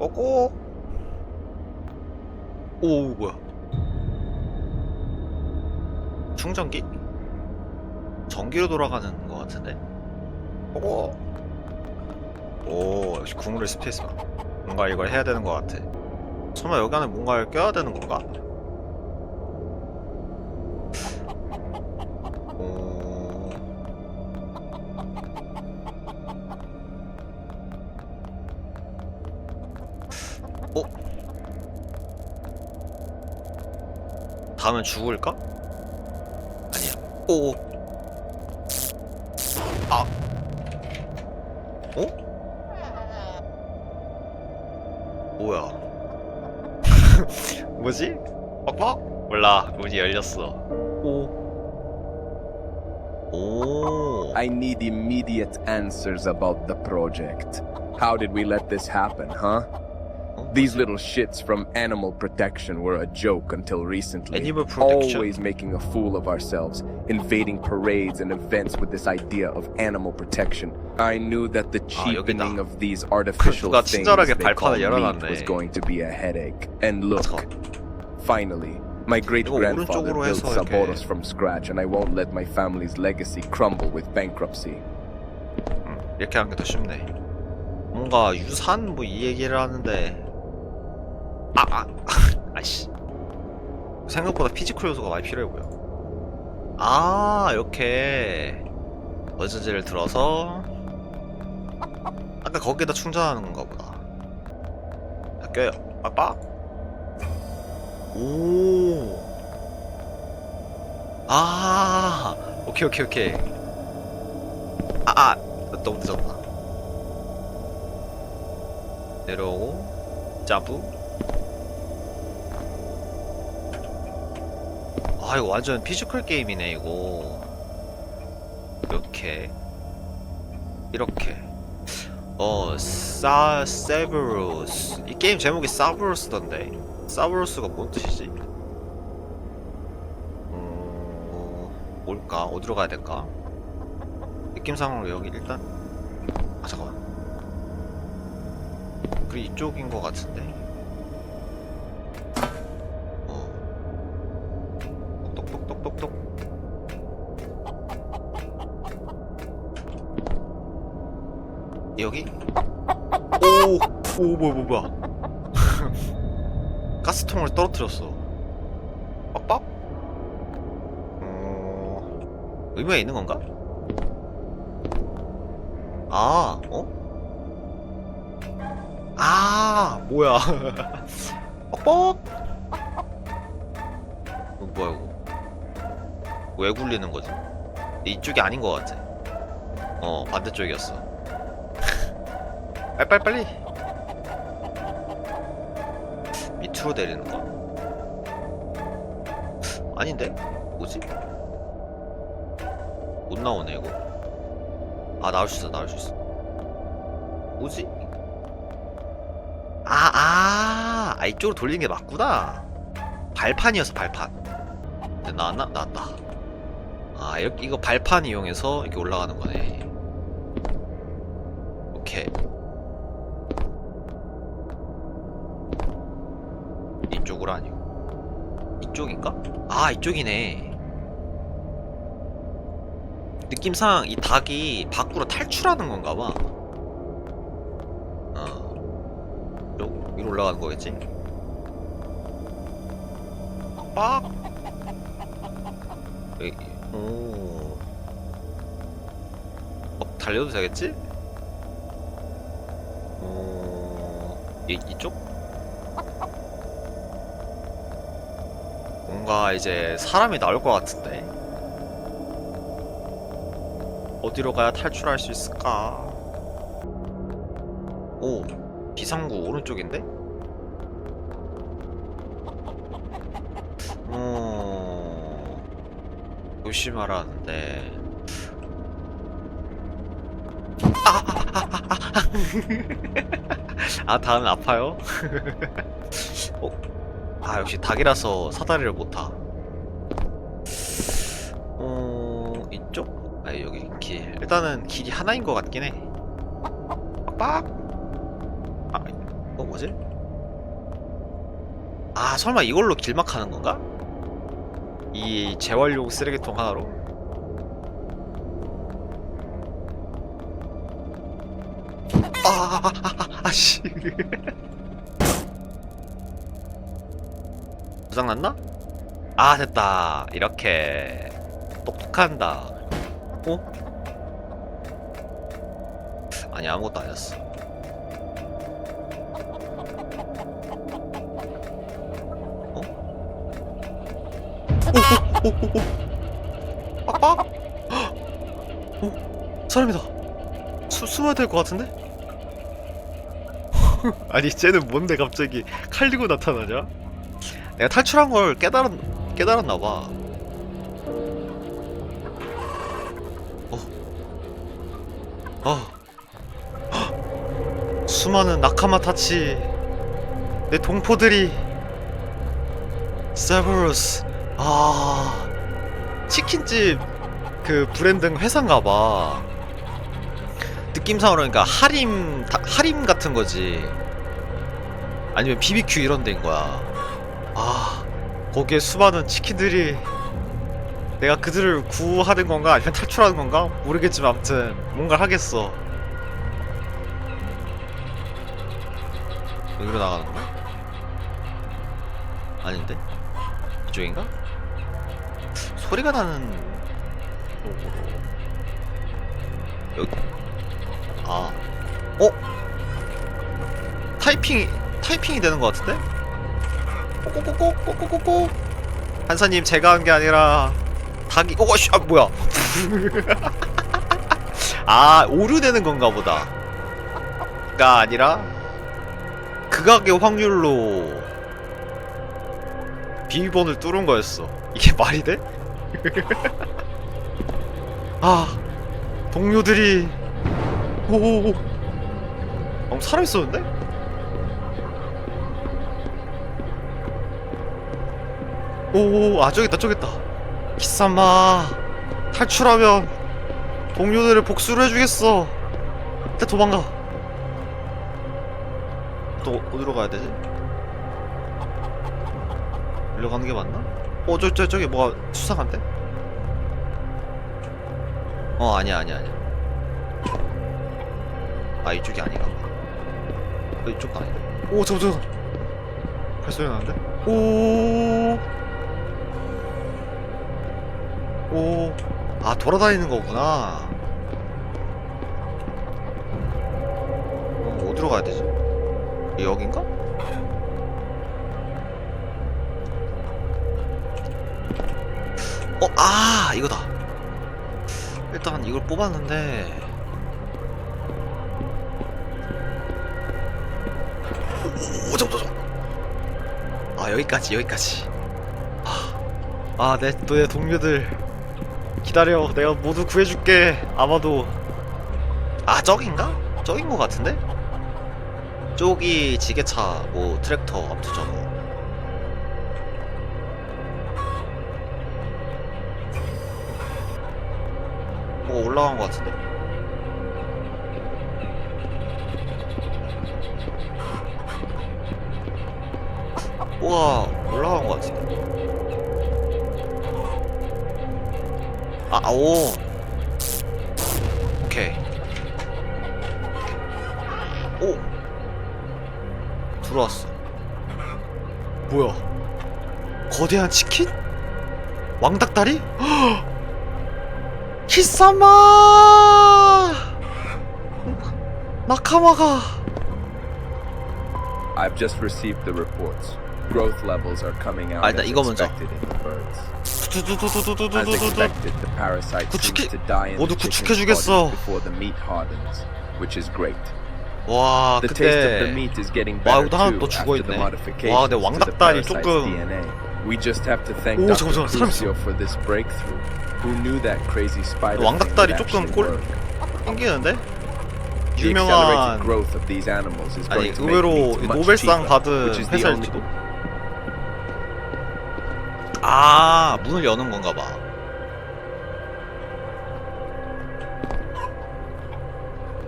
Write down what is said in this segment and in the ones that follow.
오고. 오 뭐야? 충전기? 전기로 돌아가는 것 같은데? 오고. 오 역시 국물의 스페이스가. 뭔가 이걸 해야 되는 것 같아. 설마 여기 안에 뭔가를 껴야 되는 건가? 다음엔 죽을까? 아니야. 오. 아. 어? 뭐야? 뭐지? 빡빡? 몰라. 문이 열렸어. 오. 오. I need immediate answers about the project. How did we let this happen, huh? 어? These little shits from Animal Protection were a joke until recently. Animal Protection? Always making a fool of ourselves, invading parades and events with this idea of animal protection. I knew that the 아, 여기다. cheapening of these artificial 누가 things 친절하게 they call 발판을 meat 열어놨네. was going to be a headache. And look, 잠깐. finally, my great grandfather 오른쪽으로 built 해서 이렇게. Saboros from scratch, and I won't let my family's legacy crumble with bankruptcy. 음, 이렇게 하는 게 더 쉽네. 뭔가 유산 뭐 이 얘기를 하는데 아, 아, 아씨. 생각보다 피지컬 요소가 많이 필요해 보여. 아, 이렇게 어즈지를 들어서 아까 거기다 충전하는 건가 보다. 자, 껴요. 빡빡. 오. 아, 오케이 오케이 오케이. 아, 아, 너무 늦었다. 내려오고 점프. 아 이거 완전 피지컬 게임이네 이거. 이렇게 이렇게. 어, 사 세브루스. 이 게임 제목이 사브루스던데. 사브루스가 뭔 뜻이지? 음, 뭘까? 어디로 가야 될까? 느낌상으로 여기 일단 아 잠깐만 그리고 이쪽인 것 같은데 오! 오 뭐야 뭐야 뭐야 가스통을 떨어뜨렸어 빡빡? 어... 의미가 있는 건가? 아, 어? 아, 뭐야. 뻑뻑! 어, 뭐야, 이거. 왜 굴리는 거지? 이쪽이 아닌 것 같아. 어, 반대쪽이었어. 빨리빨리, 빨리! 밑으로 내리는 거? 아닌데? 뭐지? 못 나오네, 이거. 아 나올 수 있어 나올 수 있어 뭐지? 아, 아, 아 이쪽으로 돌리는 게 맞구나 발판이었어 발판 나왔나? 나왔다 아 이렇게, 이거 발판 이용해서 이렇게 올라가는 거네 오케이 이쪽으로 아니고 이쪽인가? 아 이쪽이네 느낌상 이 닭이 밖으로 탈출하는 건가 봐. 어. 요, 위로 올라가는 거겠지? 빡! 여기, 오. 어, 달려도 되겠지? 어, 이, 이쪽? 뭔가 이제 사람이 나올 것 같은데. 어디로 가야 탈출할 수 있을까? 오, 비상구 오른쪽인데? 어, 조심하라는데. 아, 아, 아, 아, 다음에 아파요? 어? 아, 역시 닭이라서 사다리를 못 타. 어, 이쪽? 아 여기 길 일단은 길이 하나인 것 같긴 해 빡빡 아어 뭐지? 아 설마 이걸로 길막 하는 건가? 이 재활용 쓰레기통 하나로? 아, 아, 아, 아, 아씨. 고장났나? 아, 됐다. 이렇게. 똑똑한다. 어? 아니, 아무것도 아니었어. 어? 오, 오, 오, 오. 빡빡? 어? 사람이다. 수, 숨어야 될 것 같은데? 아니 쟤는 뭔데 갑자기 칼 들고 나타나냐? 내가 탈출한 걸 깨달았, 깨달았나봐 어. 어. 헉. 수많은 나카마 타치 내 동포들이 세버러스 아 치킨집 그 브랜드 회사인가봐 느낌상으로 그러니까 하림 다- 하림 같은 거지 아니면 BBQ 이런 데인 거야 아 거기에 수많은 치킨들이 내가 그들을 구하는 건가 아니면 탈출하는 건가 모르겠지만 아무튼 뭔가를 하겠어 여기로 나가는 거야? 아닌데? 이쪽인가? 소리가 나는 쪽으로 여기 아, 어? 타이핑 타이핑이 되는 것 같은데? 꼬꼬꼬꼬꼬꼬꼬 한사님 제가 한 게 아니라 닭이 오씨 아 뭐야? 아 오류되는 건가 보다.가 아니라 극악의 확률로 비밀번호를 뚫은 거였어. 이게 말이 돼? 아 동료들이 오오오 어, 사람 있었는데? 오오 아 저기 있다 저기 있다 기사마 탈출하면 동료들을 복수를 해주겠어 일단 도망가 또 어디로 가야 되지? 일로 가는 게 맞나? 어, 저, 저, 저기 뭐가 수상한데? 어, 아니야, 아니야, 아니야. 아, 이쪽이 아닌가 봐. 어, 이쪽도 아니다. 오, 잠깐, 잠깐. 발소리 나는데? 오. 오. 아, 돌아다니는 거구나. 어, 어디로 가야 되지? 여긴가? 어, 아, 이거다. 일단 이걸 뽑았는데. 오, 오, 잠깐, 잠깐. 아, 여기까지, 여기까지. 아, 아, 내, 너의 동료들. 기다려. 내가 모두 구해줄게. 아마도. 아, 저긴가? 저긴 것 같은데? 저기 지게차, 뭐, 트랙터, 아무튼 저거. 뭐가 올라간 것 같은데? 뭐가 올라간 것 같은데? 아, 오. 오케이. 오. 들어왔어. 뭐야? 거대한 치킨? 왕닭다리? 키사마! 나카마가 I've just received the reports. Growth levels are coming out 아, as 이거 먼저. expected in the birds. As 두두두두두두두두두 expected, the parasite 구축해- seems to die in 모두 the chicken's 구축해주겠어. body before the meat hardens, which is great. 와 The taste of the 근데 meat is getting 와, better 이거 하나 too 또 after the 죽어있네. modifications 와, 근데 to the 왕닭다리 parasite's 조금- DNA. We just have to thank 오, Dr. 잠깐만, 사람 있어. Crucio for this breakthrough. Who knew that crazy spider 왕닭다리 thing would 조금 actually 꼴- work? 땡기는데? The 유명한 accelerated growth of these animals is 아니 going to make 의외로 meat much 노벨상 cheaper, 받은 which is the only 회사일지도? 아 문을 여는 건가 봐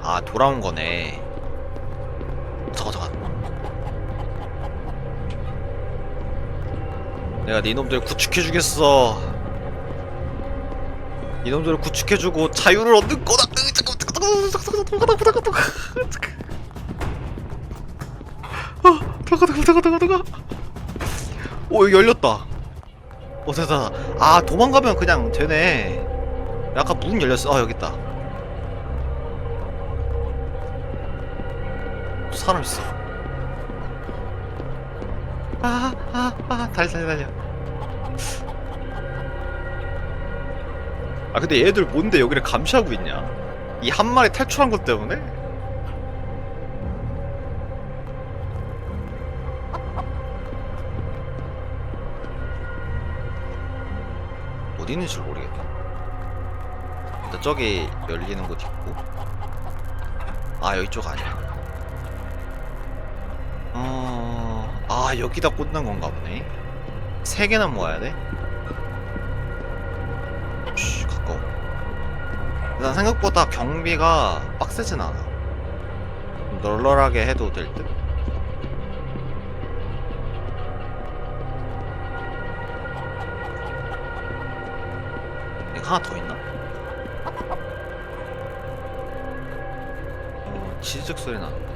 아, 돌아온 거네. 잠깐, 잠깐. 내가 니놈들 구축해주겠어. 니놈들을 구축해주고 자유를 얻는 거다. 잠깐, 잠깐, 잠깐, 잠깐, 잠깐, 잠깐, 잠깐. 아, 잠깐, 잠깐, 잠깐, 잠깐. 오, 여기 열렸다. 어 됐다 아 도망가면 그냥 되네. 아까 문 열렸어. 아 여기 있다. 또 사람 있어. 아아 아 달려 달려 달려 아 근데 얘들 뭔데 여기를 감시하고 있냐? 이 한 마리 탈출한 것 때문에 어디 있는지 모르겠다. 일단 저기 열리는 곳 있고. 아 여기 쪽 아니야. 어, 아 여기다 꽂는 건가 보네. 세 개나 모아야 돼. 쉬 가까워. 일단 생각보다 경비가 빡세진 않아. 좀 널널하게 해도 될 듯. 하나 더 있나? 어, 치즈적 소리 나는데.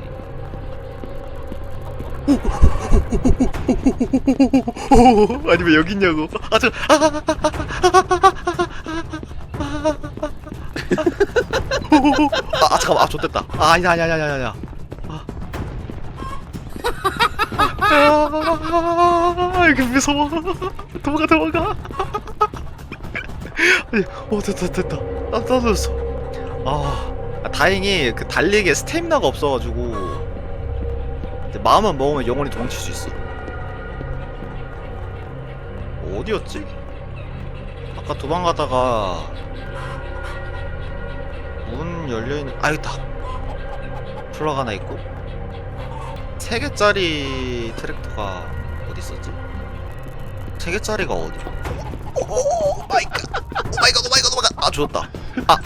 아니 왜 여기 있냐고? 아 저. 아, 아 잠깐만 아 좋됐다. 아 아니다 아니야 아니야 아니야 아니야. 아, 이거 무서워. 도망가 도망가. 아 니, 어 됐다 됐다 나 떨어졌어 아 아, 다행히 그 달리기에 스태미나가 없어가지고 이제 마음만 먹으면 영원히 도망칠 수 있어 어디였지? 아까 도망가다가 문 열려있는 아 여기다 플러가 하나 있고 세 개짜리 트랙터가 어디 있었지? 세 개짜리가 어디? 오 마이 갓! 오 마이 갓! 오 마이 갓! 오 마이 갓! 아 죽었다. 아,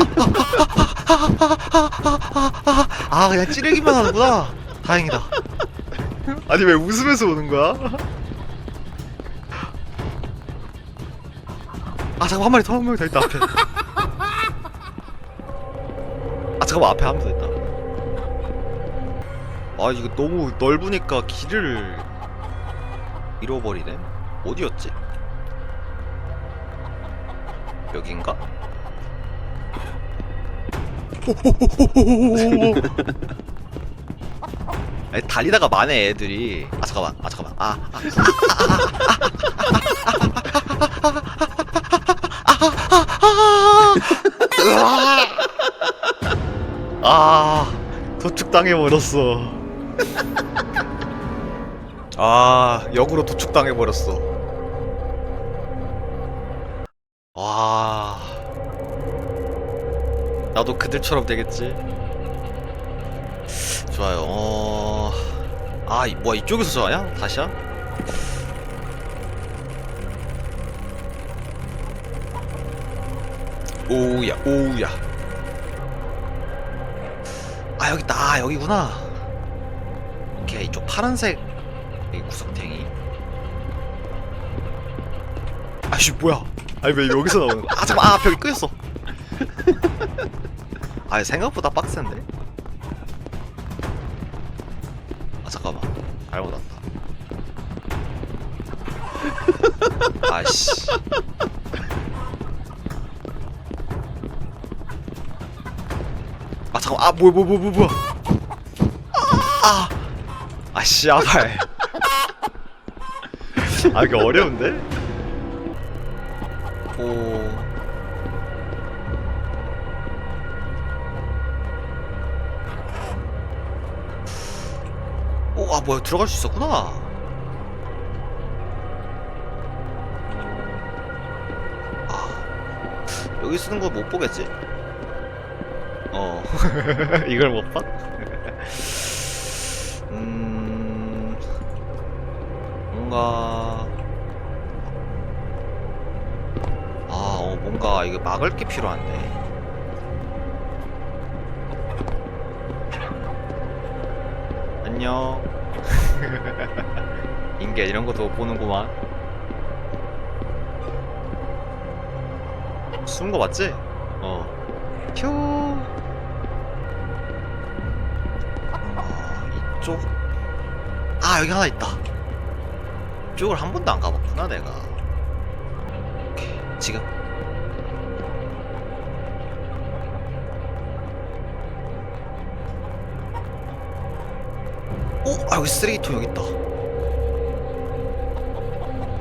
아, 아 그냥 찌르기만 하는구나. 다행이다. 아니 왜 웃으면서 오는 거야? 아 잠깐 한 마리 더 한 마리 더 있다 앞에. 아 잠깐만 앞에 한명더 있다. 아 이거 너무 넓으니까 길을 잃어버리네. 어디였지? 여긴가? 아니, 달리다가 많네 애들이 아 잠깐만 아 잠깐만 아, 아, 아 도축당해 버렸어 아 역으로 도축당해 버렸어 그들처럼 되겠지. 좋아요. 어... 아 이- 뭐야 이쪽에서 좋아냐? 다시야? 오우야 오우야. 아 여기 아, 여기구나. 오케이 이쪽 파란색 이 구석탱이. 아씨 뭐야? 아니 왜 여기서 나오는 거야? 아 잠깐만 아 벽이 끄였어 아 생각보다 빡센데? 아 잠깐만. 잘못 왔다. 아씨. 아 잠깐 아뭐 뭐뭐뭐 뭐야. 아! 아씨 아발. 아 이거 어려운데? 오 뭐야 들어갈 수 있었구나. 아 여기 쓰는 거 못 보겠지? 어 이걸 못 봐? 음 뭔가 아어 뭔가 이거 막을 게 필요한데. 안녕. 인계 이런 것도 보는구만. 숨은 거 맞지? 어. 휴. 어, 이쪽. 아 여기 하나 있다. 이쪽을 한 번도 안 가봤구나 내가. 오케이. 지금. 아 여기 쓰레기통 여기 있다.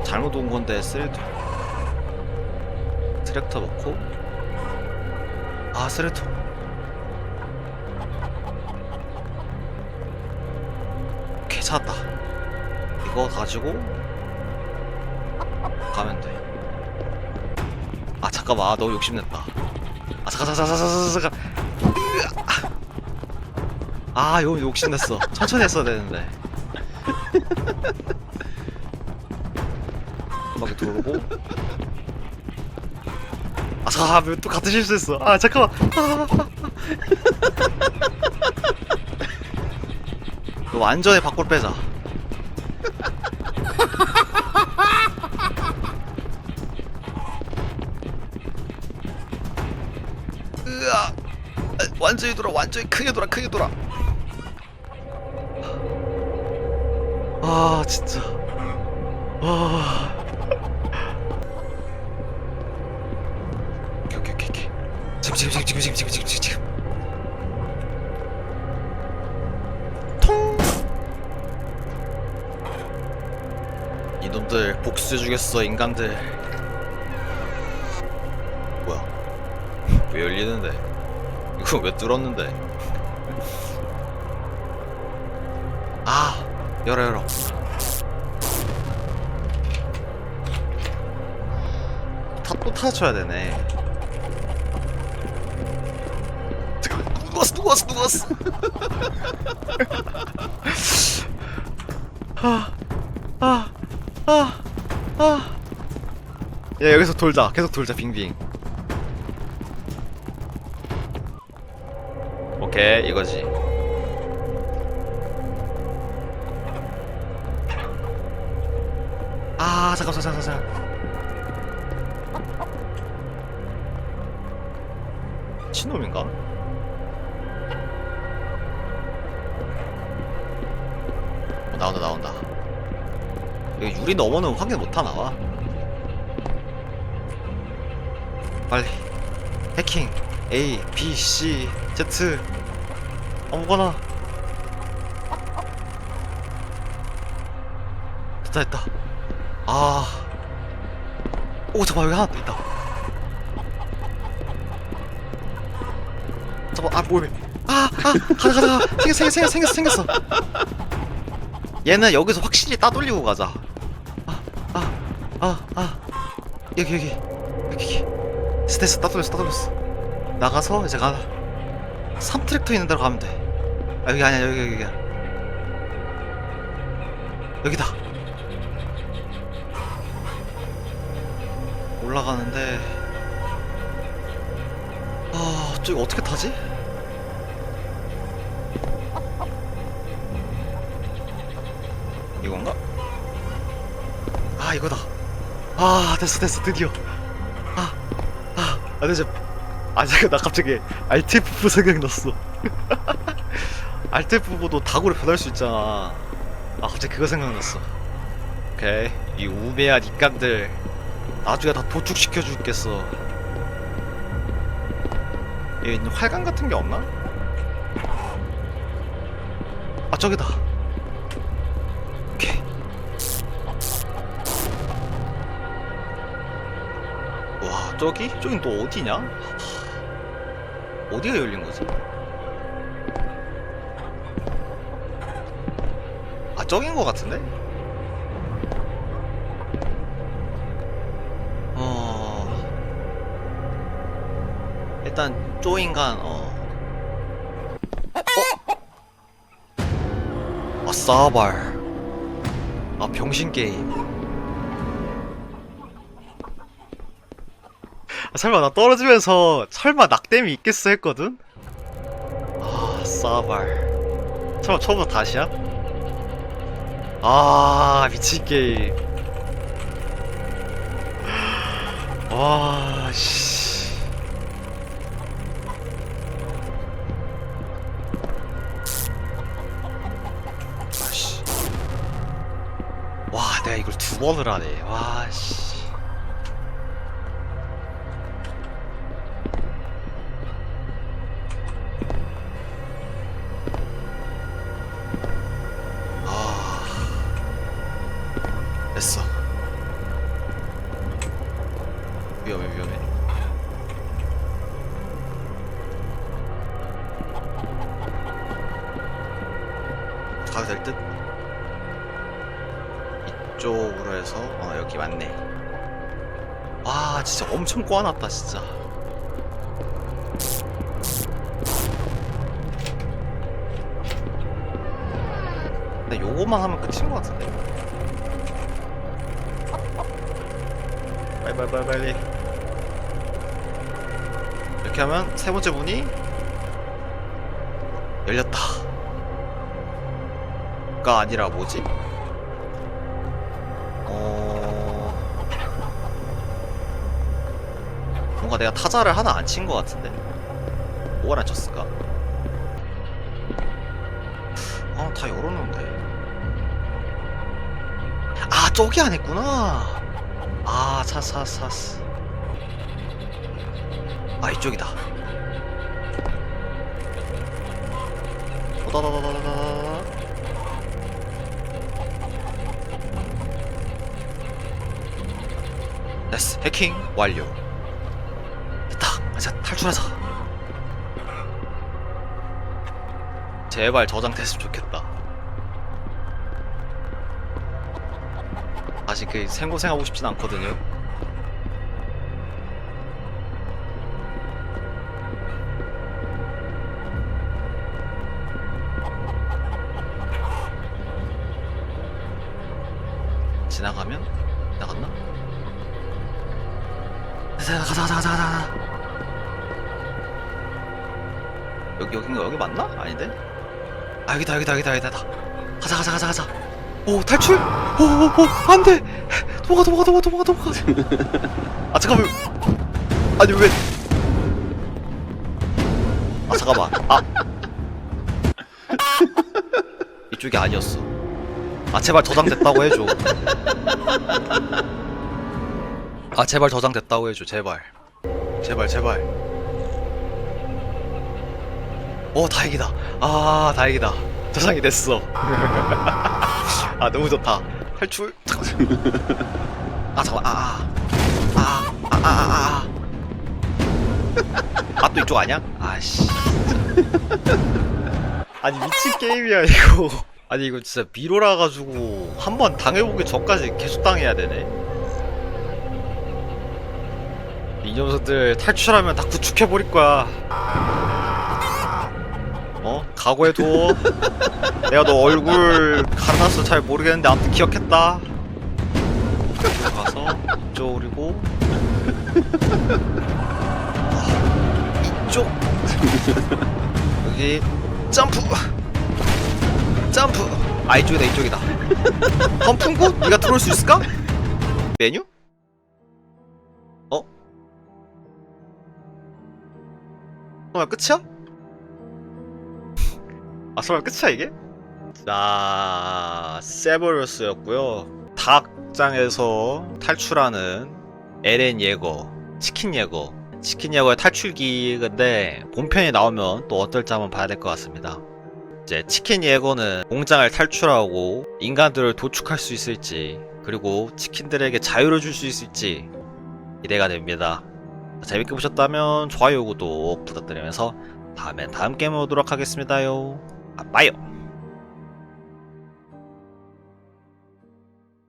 잘못 온 건데 쓰레기통. 트랙터 넣고. 아 쓰레기통. 찾았다. 이거 가지고 가면 돼. 아 잠깐만 아, 너무 욕심냈다. 아 잠깐 잠깐 잠깐 잠깐 잠깐. 아 이거 욕심냈어. 천천히 했어야 되는데. 한 바퀴 돌고. 아 잠깐 왜또 같은 실수했어. 아 잠깐만. 아, 아, 아. 이거 완전히 밖으로 빼자. 으아 아, 완전히 돌아 완전히 크게 돌아 크게 돌아 아 진짜. 아. 오케이 오케이 오케이 지금 지금 지금 지금 지금 지금 지금 지금 지금. 통! 이놈들 복수해주겠어 인간들. 뭐야? 왜 열리는데? 이거 왜 뚫었는데? 아 열어 열어. 탑또 타쳐야 되네. 왔어 누구 왔어? 아아아아. 야 여기서 돌자. 계속 돌자 빙빙. 오케이 이거지 잠깐 잠깐 친놈인가? 어, 나온다 나온다. 여기 유리 넘어는 확인 못하나? 봐 빨리. 해킹. A, B, C, Z. 아무거나. 됐다 됐다 아. 오 잠깐만 여기 하나 더 있다. 잠깐만 아 뭐야 아 아 가자 가자 가자. 생겼어 생겼어 생겼어 생겼어 얘는 여기서 확실히 따돌리고 가자. 아 아 아 아. 여기 여기 여기 여기. 스테스 따돌렸어 따돌렸어. 나가서 이제 가 3트랙터 있는 데로 가면 돼 아 여기 아니야 여기 여기 여기야 여기다 올라가는데 아 저기 어떻게 타지? 이건가? 아 이거다. 아 됐어 됐어. 드디어. 아아 아, 아, 이제 아 잠깐 나 갑자기 RTF 생각났어. RTF4도 다구로 변할 수 있잖아. 아 갑자기 그거 생각났어. 오케이. 이 우매한 인간들 나중에 다 도축시켜 여기 있는 활강 같은 게 없나? 아 저기다 오케이 와 저기? 저긴 또 어디냐? 어디가 열린 거지? 아 저긴 거 같은데? 일단 쪼인간 어. 어? 아 싸발 아 병신 게임 아, 설마 나 떨어지면서 설마 낙뎀이 있겠어 했거든? 아 싸발 설마 처음부터 다시야? 아 미친 게임 와 씨. 두 번을 하네. 와, 씨. 아. 됐어. 위험해, 위험해. 가도 될 듯? 이쪽으로 해서 어 여기 맞네. 와 진짜 엄청 꼬아놨다 진짜. 근데 요거만 하면 끝인 것 같은데. 빨리 빨리 빨리 빨리. 이렇게 하면 세 번째 문이 열렸다. 가 아니라 뭐지? 내가 타자를 하나 안 친 것 같은데 뭐가 안 쳤을까? 아, 다 열었는데. 아, 저기 안 했구나. 아, 차스. 아, 이쪽이다. 오다다다다다다. 됐어. 해킹 완료. 탈출하자. 제발 저장됐으면 좋겠다. 다시 그 생고생하고 싶진 않거든요. 지나가면 나갔나? 가자 가자 가자 가자 가자 여기 여긴가 여기 맞나? 아닌데? 아 여기다 여기다 여기다 여기다. 가자 가자 가자 가자. 오 탈출? 오오오 안돼. 도망가 도망가 도망가 도망가 도망가. 아 잠깐만. 아니 왜 아 잠깐만. 아. 이쪽이 아니었어. 아 제발 저장됐다고 해줘. 아 제발 저장됐다고 해줘 제발. 제발 제발 오 다행이다. 아 다행이다. 저장이 됐어. 아 너무 좋다. 탈출. 아 잠깐 아아아아아아아 아. 또 이쪽 아니야? 아씨. 아니 미친 게임이야 이거. 아니 이거 진짜 미로라 가지고 한 번 당해보기 전까지 계속 당해야 되네. 이 녀석들 탈출하면 다 구축해버릴 거야. 어? 각오해둬 내가 너 얼굴 가르나서 잘 모르겠는데 아무튼 기억했다 이쪽 가서 이쪽 그리고 아, 이쪽 여기 점프 점프 아 이쪽이다 이쪽이다 펌프구? 네가 들어올 수 있을까? 메뉴? 어? 설마 끝이야? 아 설마 끝이야 이게? 자 세버러스였고요. 닭장에서 탈출하는 에렌 예거 치킨 예거. 치킨 예거의 탈출기인데 본편이 나오면 또 어떨지 한번 봐야 될 것 같습니다. 이제 치킨 예거는 공장을 탈출하고 인간들을 도축할 수 있을지 그리고 치킨들에게 자유를 줄 수 있을지 기대가 됩니다. 재밌게 보셨다면 좋아요 구독 부탁드리면서 다음엔 다음 게임 오도록 하겠습니다요 아, 빠이요